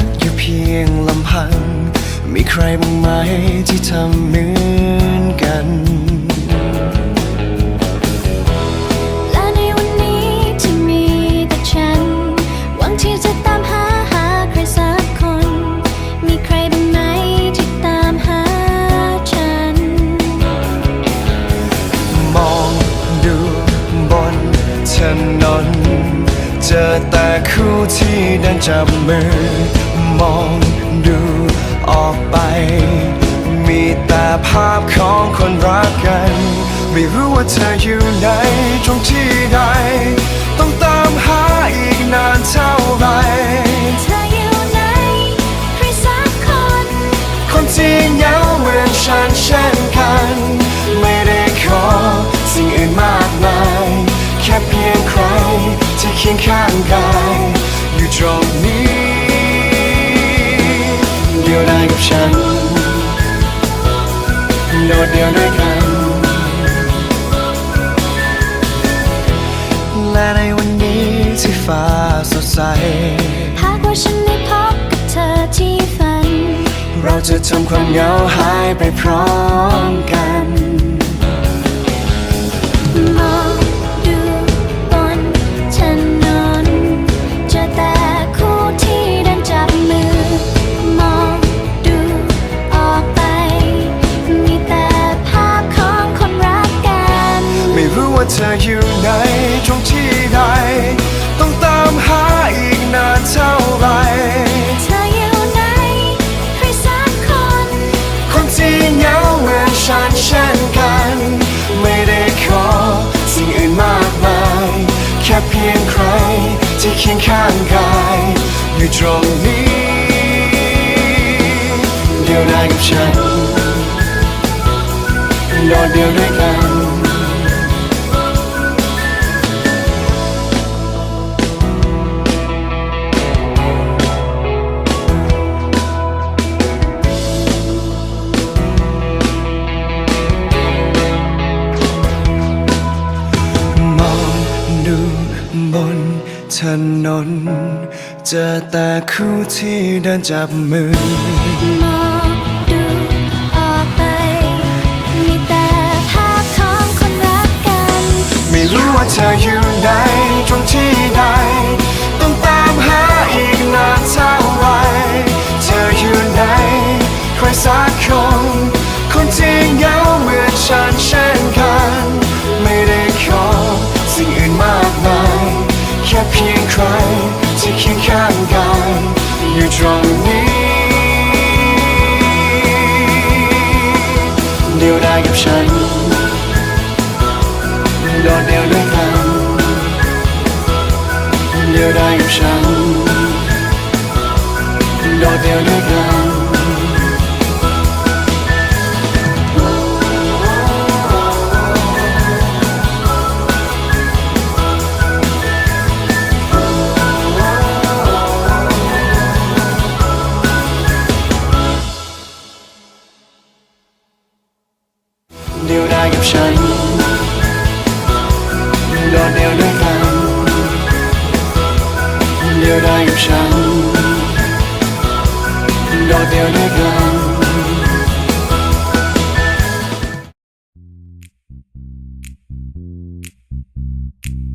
กอยู่เพียงลำพัง มีใครบ้างไหมที่ทำเหมือนกัน เดินจับมือ มองดูออกไป มีแต่ภาพของคนรักกัน ไม่รู้ว่าเธออยู่ไหนตรงที่ใด ต้องตามหาอีกนานเท่าไหร่เธออยู่ไหนใครสักคน คนที่เหงาเหมือนฉันเช่นกัน ไม่ได้ขอสิ่งอื่นมากมาย แค่เพียงใครที่เคียงข้างกาย ฉัน โดดเดียวด้วยกัน และในวันนี้ที่ฟ้าสดใสหากว่าฉันได้พบกับเธอที่ฝัน เราจะทำความเหงาหายไปพร้อม เธออยู่ไหนตรงที่ใด ต้องตามหาอีกนานเท่าไหรเธออยู่ไหนใครสักคน คนที่เหงาเหมือนฉันเช่นกัน ไม่ได้ขอสิ่งอื่นมากมาย แค่เพียงใครที่เคียงข้างกาย อยู่ตรงนี้ เดียวได้กับฉันโดดเดียวด้วยกัน บนถนน เจอแต่คู่ที่เดินจับมือมองดูออกไป มีแต่ภาพของคนรักกัน ไม่รู้ว่าเธออยู่ไหนตรงที่ใด เดียวได้กั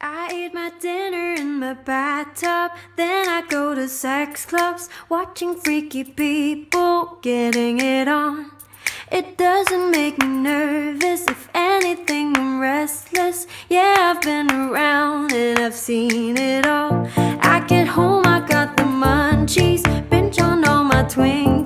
I eat my dinner in my bathtub, then I go to sex clubs, watching freaky people getting it on. It doesn't make me nervous, if anything, I'm restless. Yeah, I've been around and I've seen it all. I get home, I got the munchies, binge on all my twinkies.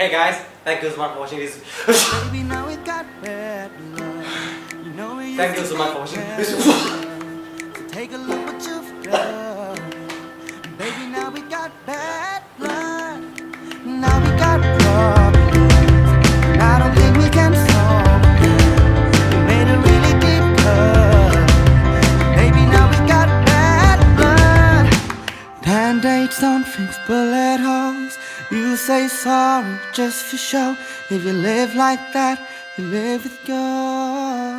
Hey guys, thank you so much for watching this. thank you so much for watching this. Take a look. Baby, now we got bad. just for show. If you live like that, you live with God.